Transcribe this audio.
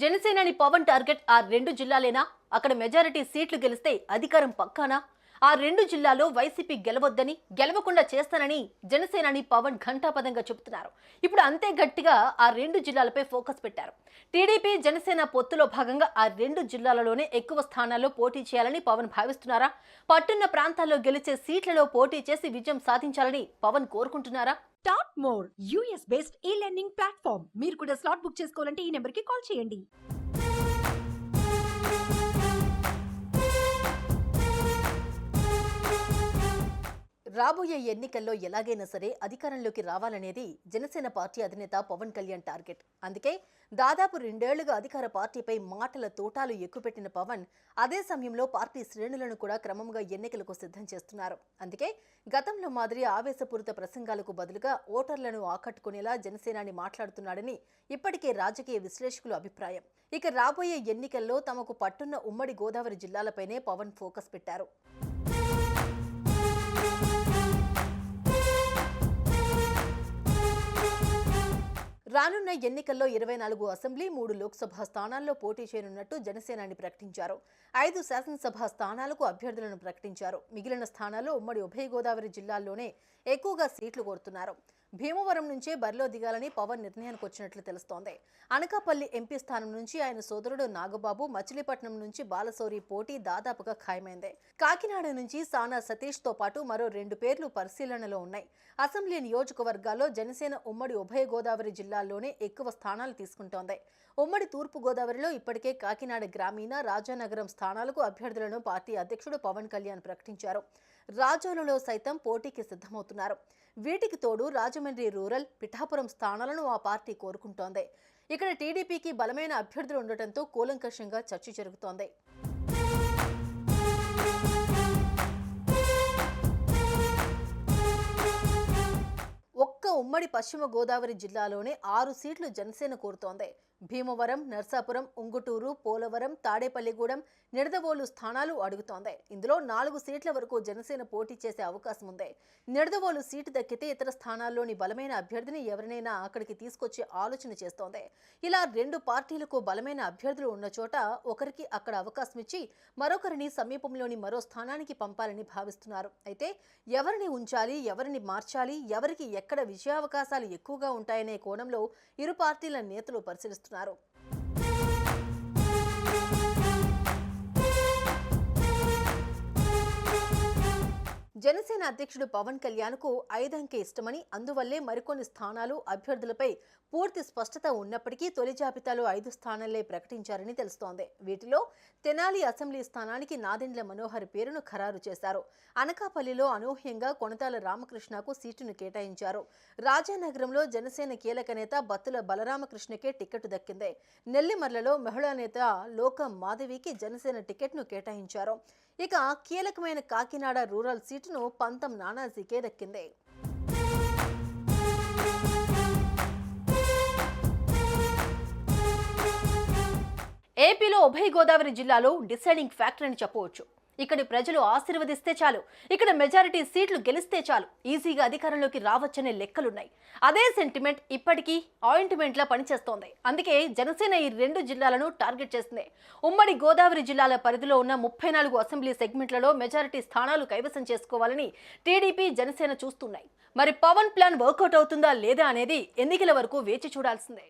జనసేనని Pawan target ఆ రెండు జిల్లాలేనా? అక్కడ మెజారిటీ సీట్లు గెలిస్తే అధికారం పక్కానా? ఆ రెండు జిల్లాలో వైసీపీ గెలవద్దని గెలవకుండా చేస్తానని జనసేనాని పవన్ ఘంటాపదంగా చెబుతున్నారు. ఇప్పుడు అంతే గట్టిగా ఆ రెండు జిల్లాలపై ఫోకస్ పెట్టారు. టీడీపీ జనసేన పొత్తులో భాగంగా ఆ రెండు జిల్లాలలోనే ఎక్కువ స్థానాల్లో పోటీ చేయాలని పవన్ భావిస్తున్నారా? పట్టున్న ప్రాంతాల్లో గెలిచే సీట్లలో పోటీ చేసి విజయం సాధించాలని Pawan కోరుకుంటున్నారా? Top more US based e learning platform మీరు కూడా స్లాట్ బుక్ చేసుకోవాలంటే ఈ నెంబర్కి కాల్ చేయండి. రాబోయే ఎన్నికల్లో ఎలాగైనా సరే అధికారంలోకి రావాలనేది జనసేన పార్టీ అధినేత పవన్ కళ్యాణ్ టార్గెట్. అందుకే దాదాపు రెండేళ్ళుగా అధికార పార్టీపై మాటల తోటాలు ఎక్కుపెట్టిన పవన్ అదే సమయంలో పార్టీ శ్రేణులను కూడా క్రమంగా ఎన్నికలకు సిద్ధం చేస్తున్నారు. అందుకే గతంలో మాదిరి ఆవేశపూరిత ప్రసంగాలకు బదులుగా ఓటర్లను ఆకట్టుకునేలా జనసేనాని మాట్లాడుతున్నాడని ఇప్పటికే రాజకీయ విశ్లేషకుల అభిప్రాయం. ఇక రాబోయే ఎన్నికల్లో తమకు పట్టున్న ఉమ్మడి గోదావరి జిల్లాలపైనే పవన్ ఫోకస్ పెట్టారు. రానున్న ఎన్నికల్లో ఇరవై నాలుగు అసెంబ్లీ మూడు లోక్సభ స్థానాల్లో పోటీ చేయనున్నట్టు జనసేనాని ప్రకటించారు. ఐదు శాసనసభ స్థానాలకు అభ్యర్థులను ప్రకటించారు. మిగిలిన స్థానాల్లో ఉమ్మడి ఉభయ గోదావరి జిల్లాల్లోనే ఎక్కువగా సీట్లు కోరుతున్నారు. భీమవరం నుంచే బరిలో దిగాలని పవన్ నిర్ణయానికి వచ్చినట్లు తెలుస్తోంది. అనకాపల్లి ఎంపీ స్థానం నుంచి ఆయన సోదరుడు నాగబాబు మచిలీపట్నం నుంచి బాలసౌరి పోటీ దాదాపుగా ఖాయమైంది. కాకినాడ నుంచి సానా సతీష్తో పాటు మరో రెండు పేర్లు పరిశీలనలో ఉన్నాయి. అసెంబ్లీ నియోజకవర్గాల్లో జనసేన ఉమ్మడి ఉభయ గోదావరి జిల్లాల్లోనే ఎక్కువ స్థానాలు తీసుకుంటోంది. ఉమ్మడి తూర్పు గోదావరిలో ఇప్పటికే కాకినాడ గ్రామీణ రాజానగరం స్థానాలకు అభ్యర్థులను పార్టీ అధ్యక్షుడు పవన్ కళ్యాణ్ ప్రకటించారు. రాజోలలో సైతం పోటీకి సిద్ధమవుతున్నారు. వీటికి తోడు రాజమండ్రి రూరల్ పిఠాపురం స్థానాలను ఆ పార్టీ కోరుకుంటోంది. ఇక్కడ టీడీపీకి బలమైన అభ్యర్థులు ఉండటంతో కూలంకషంగా చర్చ జరుగుతోంది. ఒక్క ఉమ్మడి పశ్చిమ గోదావరి జిల్లాలోనే ఆరు సీట్లు జనసేన కోరుతోంది. భీమవరం నర్సాపురం ఉంగుటూరు పోలవరం తాడేపల్లిగూడెం నిడదవోలు స్థానాలు అడుగుతోంది. ఇందులో నాలుగు సీట్ల వరకు జనసేన పోటీ చేసే అవకాశం ఉంది నిడదవోలు సీటు దక్కితే ఇతర స్థానాల్లోని బలమైన అభ్యర్థిని ఎవరినైనా అక్కడికి తీసుకొచ్చే ఆలోచన చేస్తోంది. ఇలా రెండు పార్టీలకు బలమైన అభ్యర్థులు ఉన్న చోట ఒకరికి అక్కడ అవకాశం ఇచ్చి మరొకరిని సమీపంలోని మరో స్థానానికి పంపాలని భావిస్తున్నారు. అయితే ఎవరిని ఉంచాలి ఎవరిని మార్చాలి ఎవరికి ఎక్కడ విజయావకాశాలు ఎక్కువగా ఉంటాయనే కోణంలో ఇరు పార్టీల నేతలు పరిశీలిస్తున్నారు. జనసేన అధ్యక్షుడు పవన్ కళ్యాణ్కు ఐదంకె ఇష్టమని అందువల్లే మరికొన్ని స్థానాలు అభ్యర్థులపై పూర్తి స్పష్టత ఉన్నప్పటికీ తొలి జాబితాలో ఐదు స్థానాలే ప్రకటించారని తెలుస్తోంది. వీటిలో తెనాలి అసెంబ్లీ స్థానానికి నాదెండ్ల మనోహర్ పేరును ఖరారు చేశారు. అనకాపల్లిలో అనూహ్యంగా కొనతాల రామకృష్ణకు సీటును కేటాయించారు. రాజానగరంలో జనసేన కీలక నేత బత్తుల బలరామకృష్ణకే టికెట్ దక్కింది. నెల్లిమర్లలో మహిళా నేత లోకం మాధవికి జనసేన టికెట్ను కేటాయించారు. ఇక కీలకమైన కాకినాడ రూరల్ సీటును పంతం నానాజీకే దక్కింది. ఏపీలో ఉభయ గోదావరి జిల్లాలో డిసైడింగ్ ఫ్యాక్టర్ అని చెప్పవచ్చు. ఇక్కడి ప్రజలు ఆశీర్వదిస్తే చాలు. ఇక్కడ మెజారిటీ సీట్లు గెలిస్తే చాలు. ఈజీగా అధికారంలోకి రావచ్చనే లెక్కలున్నాయి. అదే సెంటిమెంట్ ఇప్పటికీ ఆయింట్మెంట్లా పనిచేస్తోంది. అందుకే జనసేన ఈ రెండు జిల్లాలను టార్గెట్ చేసింది. ఉమ్మడి గోదావరి జిల్లాల పరిధిలో ఉన్న ముప్పై నాలుగు అసెంబ్లీ సెగ్మెంట్లలో మెజారిటీ స్థానాలు కైవసం చేసుకోవాలని టీడీపీ జనసేన చూస్తున్నాయి. మరి పవన్ ప్లాన్ వర్కౌట్ అవుతుందా లేదా అనేది ఎన్నికల వరకు వేచి చూడాల్సిందే.